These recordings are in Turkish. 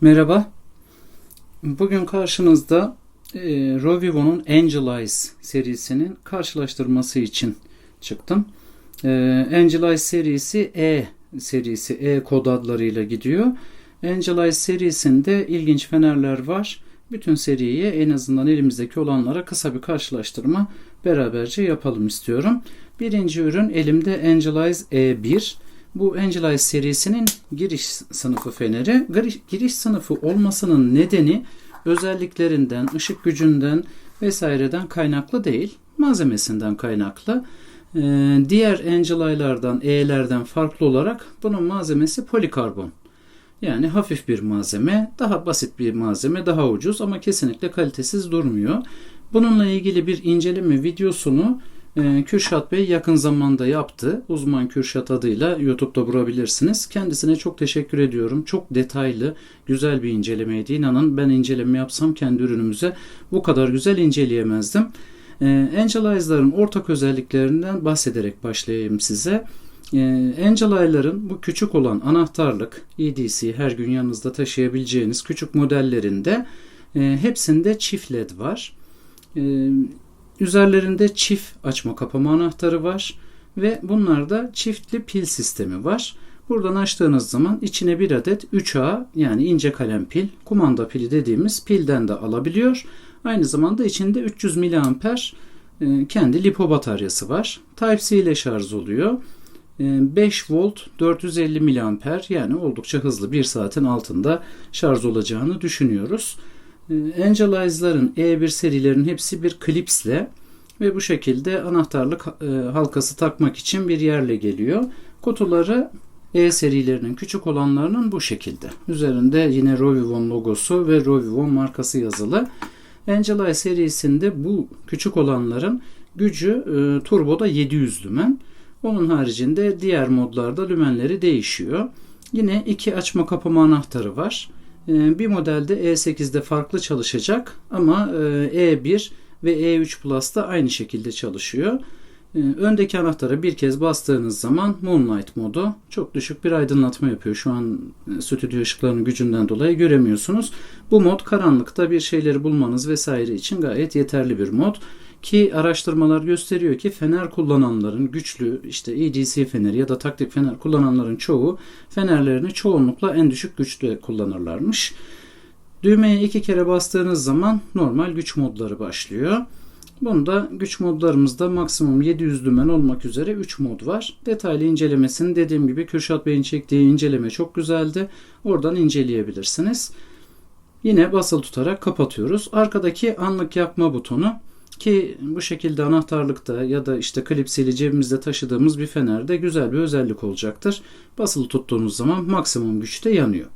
Merhaba. Bugün karşınızda e, Rovivo'nun Angel Eyes serisinin karşılaştırması için çıktım. E, Angel Eyes serisi E serisi, E kod adlarıyla gidiyor. Angel Eyes serisinde ilginç fenerler var. Bütün seriyi en azından elimizdeki olanlara kısa bir karşılaştırma beraberce yapalım istiyorum. Birinci ürün elimde Angel Eyes E1. Bu Angel Eyes serisinin giriş sınıfı feneri. Giriş, sınıfı olmasının nedeni özelliklerinden, ışık gücünden vesaireden kaynaklı değil. Malzemesinden kaynaklı. Ee, diğer Angel Eye'lardan, E'lerden farklı olarak bunun malzemesi polikarbon. Yani hafif bir malzeme, daha basit bir malzeme, daha ucuz ama kesinlikle kalitesiz durmuyor. Bununla ilgili bir inceleme videosunu Kürşat Bey yakın zamanda yaptı. Uzman Kürşat adıyla YouTube'da bulabilirsiniz. Kendisine çok teşekkür ediyorum. Çok detaylı, güzel bir incelemeydi. İnanın ben inceleme yapsam kendi ürünümüze bu kadar güzel inceleyemezdim. E, Angel Eyes'ların ortak özelliklerinden bahsederek başlayayım size. E, Angel Eye'ların bu küçük olan anahtarlık, EDC her gün yanınızda taşıyabileceğiniz küçük modellerinde hepsinde çift led var. Üzerlerinde çift açma kapama anahtarı var ve bunlarda çiftli pil sistemi var. Buradan açtığınız zaman içine bir adet 3A yani ince kalem pil, kumanda pili dediğimiz pilden de alabiliyor. Aynı zamanda içinde 300 mAh e, kendi lipo bataryası var. Type-C ile şarj oluyor. 5 e, volt 450 mAh yani oldukça hızlı bir saatin altında şarj olacağını düşünüyoruz. Ee, Angel Eyes'ların E1 serilerinin hepsi bir klipsle ve bu şekilde anahtarlık e, halkası takmak için bir yerle geliyor. Kutuları E serilerinin küçük olanlarının bu şekilde. Üzerinde yine Rovivon logosu ve Rovivon markası yazılı. Angel Eye serisinde bu küçük olanların gücü e, turboda 700 lümen. Onun haricinde diğer modlarda lümenleri değişiyor. Yine iki açma kapama anahtarı var. Ee, bir modelde E8'de farklı çalışacak ama E1 e ve E3 Plus'ta aynı şekilde çalışıyor. Ee, öndeki anahtarı bir kez bastığınız zaman Moonlight modu çok düşük bir aydınlatma yapıyor. Şu an e, stüdyo ışıklarının gücünden dolayı göremiyorsunuz. Bu mod karanlıkta bir şeyleri bulmanız vesaire için gayet yeterli bir mod. Ki araştırmalar gösteriyor ki fener kullananların güçlü işte EDC feneri ya da taktik fener kullananların çoğu fenerlerini çoğunlukla en düşük güçte kullanırlarmış. Düğmeye iki kere bastığınız zaman normal güç modları başlıyor. Bunda güç modlarımızda maksimum 700 dümen olmak üzere 3 mod var. Detaylı incelemesini dediğim gibi Kürşat Bey'in çektiği inceleme çok güzeldi. Oradan inceleyebilirsiniz. Yine basılı tutarak kapatıyoruz. Arkadaki anlık yakma butonu ki bu şekilde anahtarlıkta ya da işte klipsiyle cebimizde taşıdığımız bir fenerde güzel bir özellik olacaktır. Basılı tuttuğunuz zaman maksimum güçte yanıyor.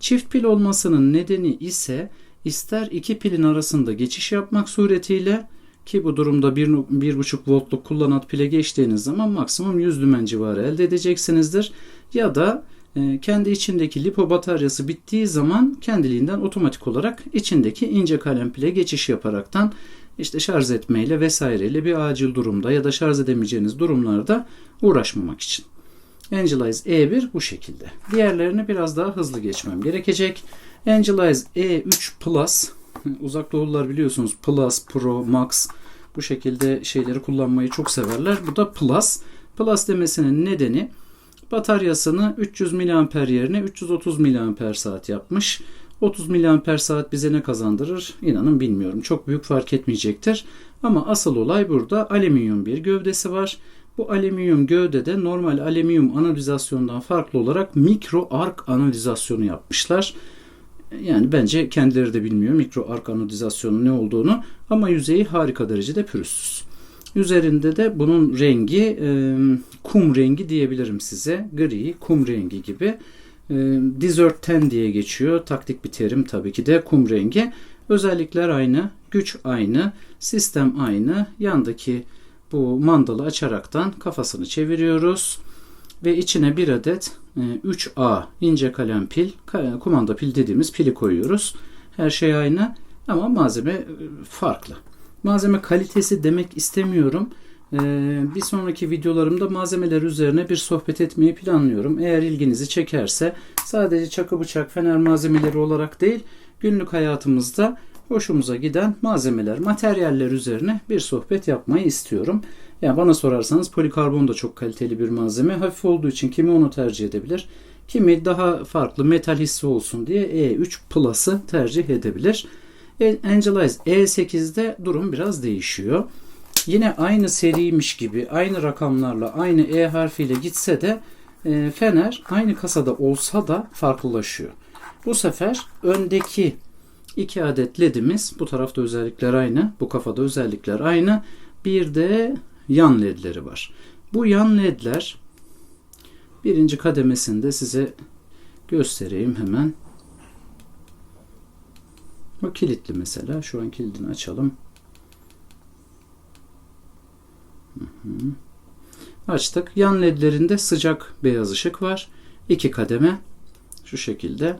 Çift pil olmasının nedeni ise ister iki pilin arasında geçiş yapmak suretiyle ki bu durumda 1.5 voltluk kullanat pile geçtiğiniz zaman maksimum 100 dümen civarı elde edeceksinizdir. Ya da e, kendi içindeki lipo bataryası bittiği zaman kendiliğinden otomatik olarak içindeki ince kalem pile geçiş yaparaktan işte şarj etmeyle vesaireyle bir acil durumda ya da şarj edemeyeceğiniz durumlarda uğraşmamak için. Angelize E1 bu şekilde. Diğerlerini biraz daha hızlı geçmem gerekecek. Angelize E3 Plus uzak doğulular biliyorsunuz Plus, Pro, Max bu şekilde şeyleri kullanmayı çok severler. Bu da Plus. Plus demesinin nedeni bataryasını 300 mAh yerine 330 mAh yapmış. 30 mAh saat bize ne kazandırır? İnanın bilmiyorum. Çok büyük fark etmeyecektir. Ama asıl olay burada alüminyum bir gövdesi var. Bu alüminyum gövdede normal alüminyum analizasyondan farklı olarak mikro ark analizasyonu yapmışlar. Yani bence kendileri de bilmiyor mikro ark analizasyonun ne olduğunu ama yüzeyi harika derecede pürüzsüz. Üzerinde de bunun rengi e, kum rengi diyebilirim size. Gri, kum rengi gibi. E, 10 diye geçiyor. Taktik bir terim tabii ki de kum rengi. Özellikler aynı, güç aynı, sistem aynı. Yandaki bu mandalı açaraktan kafasını çeviriyoruz ve içine bir adet 3A e, ince kalem pil, kumanda pil dediğimiz pili koyuyoruz. Her şey aynı ama malzeme farklı. Malzeme kalitesi demek istemiyorum. Ee, bir sonraki videolarımda malzemeler üzerine bir sohbet etmeyi planlıyorum. Eğer ilginizi çekerse sadece çakı bıçak fener malzemeleri olarak değil günlük hayatımızda hoşumuza giden malzemeler, materyaller üzerine bir sohbet yapmayı istiyorum. Yani bana sorarsanız polikarbon da çok kaliteli bir malzeme. Hafif olduğu için kimi onu tercih edebilir. Kimi daha farklı metal hissi olsun diye E3 Plus'ı tercih edebilir. Angelize E8'de durum biraz değişiyor. Yine aynı seriymiş gibi aynı rakamlarla aynı E harfiyle gitse de e, fener aynı kasada olsa da farklılaşıyor. Bu sefer öndeki iki adet ledimiz bu tarafta özellikler aynı bu kafada özellikler aynı bir de yan ledleri var. Bu yan ledler birinci kademesinde size göstereyim hemen. Bu kilitli mesela. Şu an kilidini açalım. Açtık. Yan ledlerinde sıcak beyaz ışık var. İki kademe. Şu şekilde.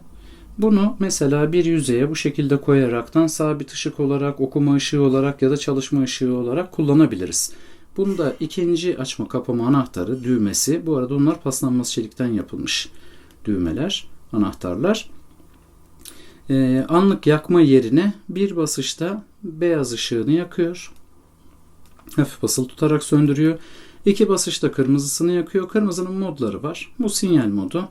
Bunu mesela bir yüzeye bu şekilde koyaraktan sabit ışık olarak, okuma ışığı olarak ya da çalışma ışığı olarak kullanabiliriz. Bunda ikinci açma kapama anahtarı düğmesi. Bu arada onlar paslanmaz çelikten yapılmış düğmeler, anahtarlar. Ee, anlık yakma yerine bir basışta beyaz ışığını yakıyor. Hafif basılı tutarak söndürüyor. İki basışta kırmızısını yakıyor. Kırmızının modları var. Bu sinyal modu.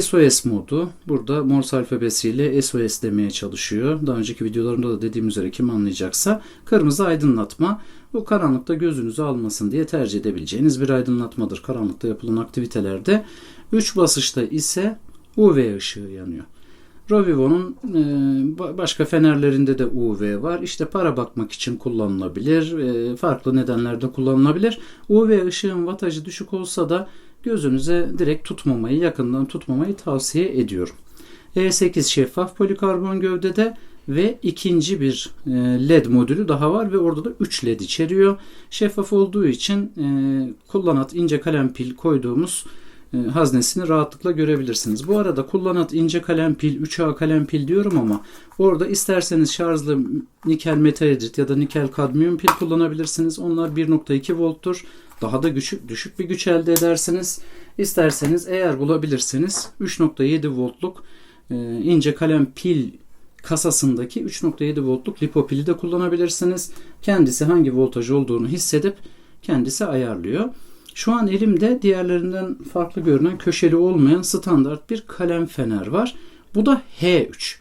SOS modu. Burada Morse alfabesiyle SOS demeye çalışıyor. Daha önceki videolarımda da dediğim üzere kim anlayacaksa kırmızı aydınlatma. Bu karanlıkta gözünüzü almasın diye tercih edebileceğiniz bir aydınlatmadır karanlıkta yapılan aktivitelerde. 3 basışta ise UV ışığı yanıyor. Rovivo'nun e, başka fenerlerinde de UV var. İşte para bakmak için kullanılabilir. E, farklı nedenlerde kullanılabilir. UV ışığın wattajı düşük olsa da gözünüze direkt tutmamayı, yakından tutmamayı tavsiye ediyorum. E8 şeffaf polikarbon gövdede ve ikinci bir e, led modülü daha var ve orada da 3 led içeriyor. Şeffaf olduğu için kullanat ince kalem pil koyduğumuz haznesini rahatlıkla görebilirsiniz. Bu arada kullanat ince kalem pil, 3A kalem pil diyorum ama orada isterseniz şarjlı nikel metalhidrit ya da nikel kadmiyum pil kullanabilirsiniz. Onlar 1.2 volttur. Daha da düşük, düşük bir güç elde edersiniz. İsterseniz eğer bulabilirsiniz 3.7 voltluk e, ince kalem pil kasasındaki 3.7 voltluk lipo pili de kullanabilirsiniz. Kendisi hangi voltaj olduğunu hissedip kendisi ayarlıyor. Şu an elimde diğerlerinden farklı görünen köşeli olmayan standart bir kalem fener var. Bu da H3.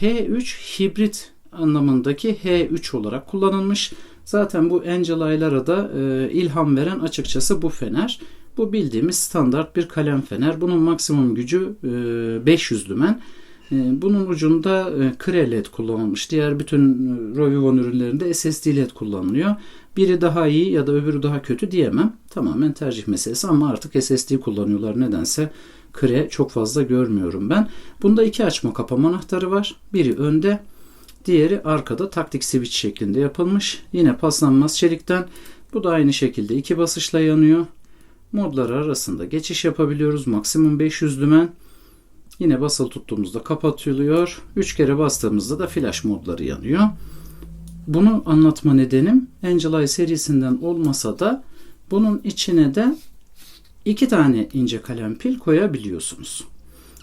H3 hibrit anlamındaki H3 olarak kullanılmış. Zaten bu Angel Ay'lara da e, ilham veren açıkçası bu fener. Bu bildiğimiz standart bir kalem fener. Bunun maksimum gücü e, 500 lümen. E, bunun ucunda e, Cre LED kullanılmış. Diğer bütün e, Rovivon ürünlerinde SSD LED kullanılıyor. Biri daha iyi ya da öbürü daha kötü diyemem. Tamamen tercih meselesi ama artık SSD kullanıyorlar nedense. Cre çok fazla görmüyorum ben. Bunda iki açma kapama anahtarı var. Biri önde, diğeri arkada taktik switch şeklinde yapılmış. Yine paslanmaz çelikten. Bu da aynı şekilde iki basışla yanıyor. Modlar arasında geçiş yapabiliyoruz. Maksimum 500 lümen. Yine basılı tuttuğumuzda kapatılıyor. 3 kere bastığımızda da flash modları yanıyor. Bunu anlatma nedenim Angel serisinden olmasa da bunun içine de iki tane ince kalem pil koyabiliyorsunuz.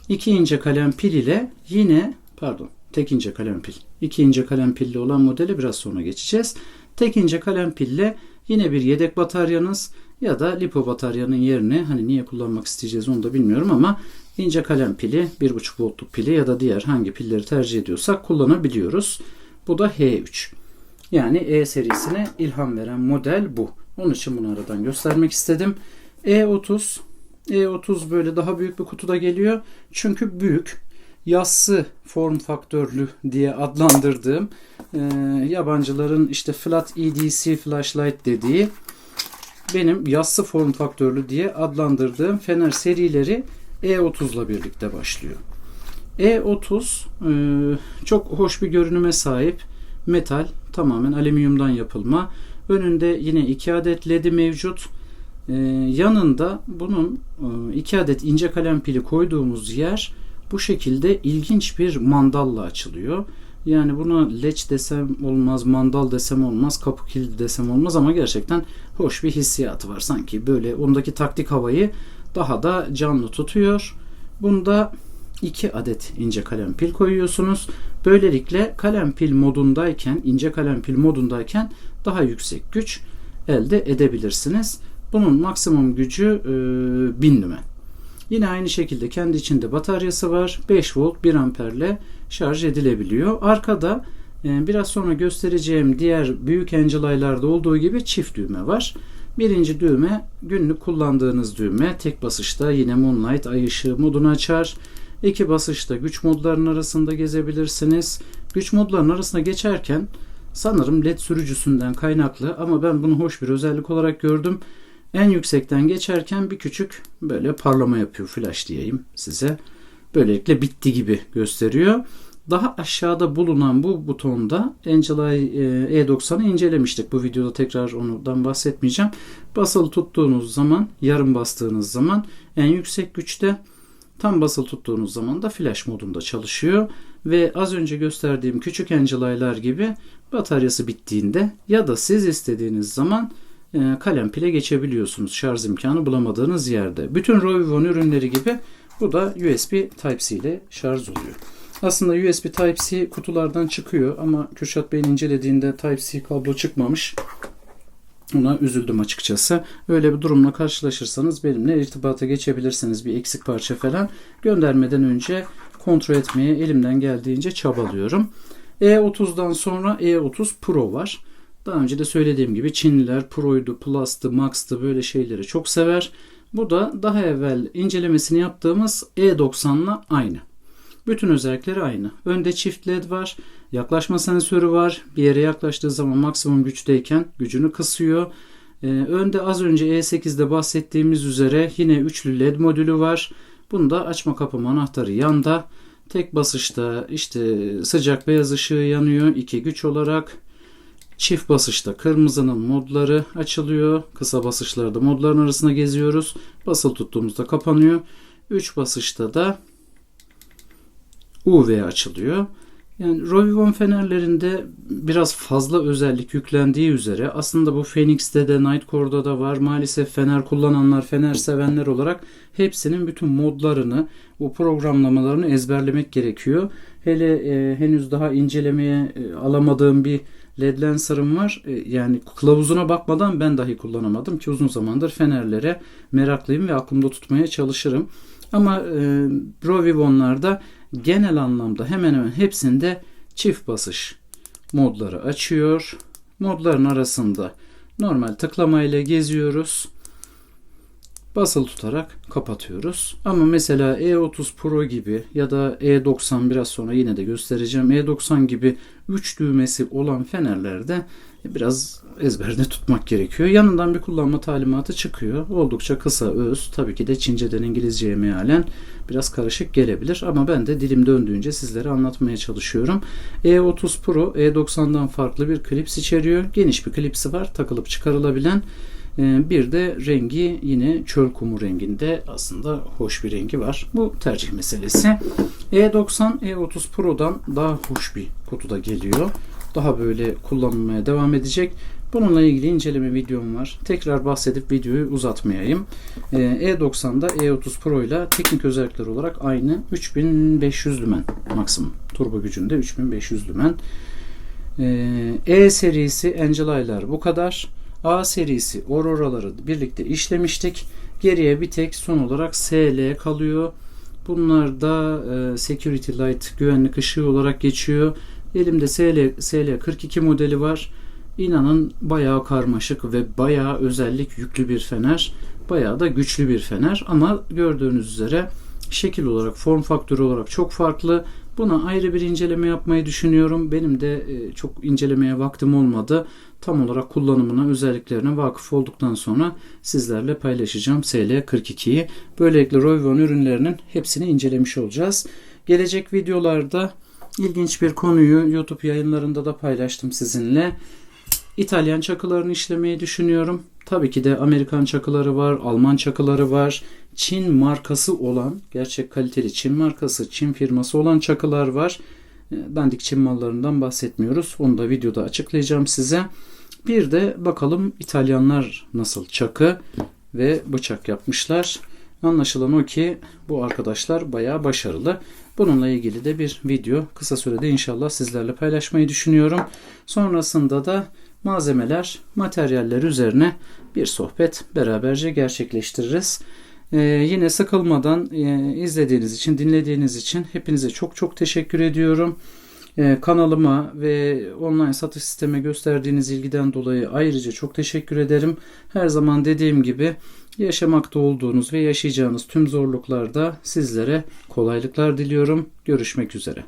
İki ince kalem pil ile yine pardon tek ince kalem pil. İki ince kalem pilli olan modeli biraz sonra geçeceğiz. Tek ince kalem pille yine bir yedek bataryanız ya da lipo bataryanın yerine hani niye kullanmak isteyeceğiz onu da bilmiyorum ama ince kalem pili 1.5 voltluk pili ya da diğer hangi pilleri tercih ediyorsak kullanabiliyoruz. Bu da H3. Yani E serisine ilham veren model bu. Onun için bunu aradan göstermek istedim. E30 E30 böyle daha büyük bir kutuda geliyor. Çünkü büyük yassı form faktörlü diye adlandırdığım e, yabancıların işte flat EDC flashlight dediği benim yassı form faktörlü diye adlandırdığım fener serileri E30 ile birlikte başlıyor. E30 e, çok hoş bir görünüme sahip metal tamamen alüminyumdan yapılma. Önünde yine iki adet ledi mevcut. Ee, yanında bunun e, iki adet ince kalem pili koyduğumuz yer bu şekilde ilginç bir mandalla açılıyor. Yani buna leç desem olmaz, mandal desem olmaz, kapı kilidi desem olmaz ama gerçekten hoş bir hissiyatı var. Sanki böyle ondaki taktik havayı daha da canlı tutuyor. Bunda 2 adet ince kalem pil koyuyorsunuz. Böylelikle kalem pil modundayken, ince kalem pil modundayken daha yüksek güç elde edebilirsiniz. Bunun maksimum gücü e, 1000 lümen. Yine aynı şekilde kendi içinde bataryası var. 5 volt 1 amperle şarj edilebiliyor. Arkada e, biraz sonra göstereceğim diğer büyük Angela'larda olduğu gibi çift düğme var. Birinci düğme günlük kullandığınız düğme. Tek basışta yine Moonlight ay ışığı modunu açar. İki basışta güç modlarının arasında gezebilirsiniz. Güç modlarının arasında geçerken sanırım led sürücüsünden kaynaklı ama ben bunu hoş bir özellik olarak gördüm. En yüksekten geçerken bir küçük böyle parlama yapıyor flash diyeyim size. Böylelikle bitti gibi gösteriyor. Daha aşağıda bulunan bu butonda Angelay E90'ı incelemiştik. Bu videoda tekrar ondan bahsetmeyeceğim. Basılı tuttuğunuz zaman, yarım bastığınız zaman en yüksek güçte, tam basılı tuttuğunuz zaman da flash modunda çalışıyor. Ve az önce gösterdiğim küçük Angelay'lar gibi bataryası bittiğinde ya da siz istediğiniz zaman e, kalem pile geçebiliyorsunuz şarj imkanı bulamadığınız yerde. Bütün Rovivon ürünleri gibi bu da USB Type-C ile şarj oluyor. Aslında USB Type-C kutulardan çıkıyor ama Kürşat Bey'in incelediğinde Type-C kablo çıkmamış. Ona üzüldüm açıkçası. Öyle bir durumla karşılaşırsanız benimle irtibata geçebilirsiniz. Bir eksik parça falan göndermeden önce kontrol etmeye elimden geldiğince çabalıyorum. E30'dan sonra E30 Pro var. Daha önce de söylediğim gibi Çinliler Pro'ydu, Plus'tı, Max'tı böyle şeyleri çok sever. Bu da daha evvel incelemesini yaptığımız E90'la aynı. Bütün özellikleri aynı. Önde çift led var. Yaklaşma sensörü var. Bir yere yaklaştığı zaman maksimum güçteyken gücünü kısıyor. Ee, önde az önce E8'de bahsettiğimiz üzere yine üçlü led modülü var. Bunda açma kapama anahtarı yanda. Tek basışta işte sıcak beyaz ışığı yanıyor. iki güç olarak. Çift basışta kırmızının modları açılıyor. Kısa basışlarda modların arasında geziyoruz. Basılı tuttuğumuzda kapanıyor. 3 basışta da UV açılıyor. Yani Rovivon fenerlerinde biraz fazla özellik yüklendiği üzere aslında bu Phoenix'te de Nightcore'da da var. Maalesef fener kullananlar, fener sevenler olarak hepsinin bütün modlarını, bu programlamalarını ezberlemek gerekiyor. Hele e, henüz daha incelemeye e, alamadığım bir LED Lancer'ım var. E, yani kılavuzuna bakmadan ben dahi kullanamadım ki uzun zamandır fenerlere meraklıyım ve aklımda tutmaya çalışırım. Ama e, Rovivon'larda genel anlamda hemen hemen hepsinde çift basış modları açıyor. Modların arasında normal tıklamayla geziyoruz. Basılı tutarak kapatıyoruz. Ama mesela E30 Pro gibi ya da E90 biraz sonra yine de göstereceğim. E90 gibi 3 düğmesi olan fenerlerde biraz ezberde tutmak gerekiyor. Yanından bir kullanma talimatı çıkıyor. Oldukça kısa, öz. Tabii ki de Çince'den İngilizceye mealen biraz karışık gelebilir ama ben de dilim döndüğünce sizlere anlatmaya çalışıyorum. E30 Pro E90'dan farklı bir klips içeriyor. Geniş bir klipsi var. Takılıp çıkarılabilen. Ee, bir de rengi yine çöl kumu renginde aslında hoş bir rengi var. Bu tercih meselesi. E90 E30 Pro'dan daha hoş bir kutuda geliyor. Daha böyle kullanılmaya devam edecek. Bununla ilgili inceleme videom var. Tekrar bahsedip videoyu uzatmayayım. Ee, E90'da E30 Pro ile teknik özellikler olarak aynı 3500 lümen maksimum. Turbo gücünde 3500 lümen. Ee, e serisi Angela'lar bu kadar. A serisi Aurora'ları birlikte işlemiştik. Geriye bir tek son olarak SL kalıyor. Bunlar da e, Security Light güvenlik ışığı olarak geçiyor. Elimde SL, SL 42 modeli var. İnanın bayağı karmaşık ve bayağı özellik yüklü bir fener. Bayağı da güçlü bir fener ama gördüğünüz üzere şekil olarak, form faktörü olarak çok farklı. Buna ayrı bir inceleme yapmayı düşünüyorum. Benim de e, çok incelemeye vaktim olmadı. Tam olarak kullanımına, özelliklerine vakıf olduktan sonra sizlerle paylaşacağım SL42'yi. Böylelikle Roivon ürünlerinin hepsini incelemiş olacağız. Gelecek videolarda ilginç bir konuyu YouTube yayınlarında da paylaştım sizinle. İtalyan çakılarını işlemeyi düşünüyorum. Tabii ki de Amerikan çakıları var, Alman çakıları var. Çin markası olan, gerçek kaliteli Çin markası, Çin firması olan çakılar var. E, Dandik Çin mallarından bahsetmiyoruz. Onu da videoda açıklayacağım size. Bir de bakalım İtalyanlar nasıl çakı ve bıçak yapmışlar. Anlaşılan o ki bu arkadaşlar bayağı başarılı. Bununla ilgili de bir video kısa sürede inşallah sizlerle paylaşmayı düşünüyorum. Sonrasında da malzemeler, materyaller üzerine bir sohbet beraberce gerçekleştiririz. Ee, yine sıkılmadan e, izlediğiniz için, dinlediğiniz için hepinize çok çok teşekkür ediyorum. Ee, kanalıma ve online satış sisteme gösterdiğiniz ilgiden dolayı ayrıca çok teşekkür ederim. Her zaman dediğim gibi yaşamakta olduğunuz ve yaşayacağınız tüm zorluklarda sizlere kolaylıklar diliyorum. Görüşmek üzere.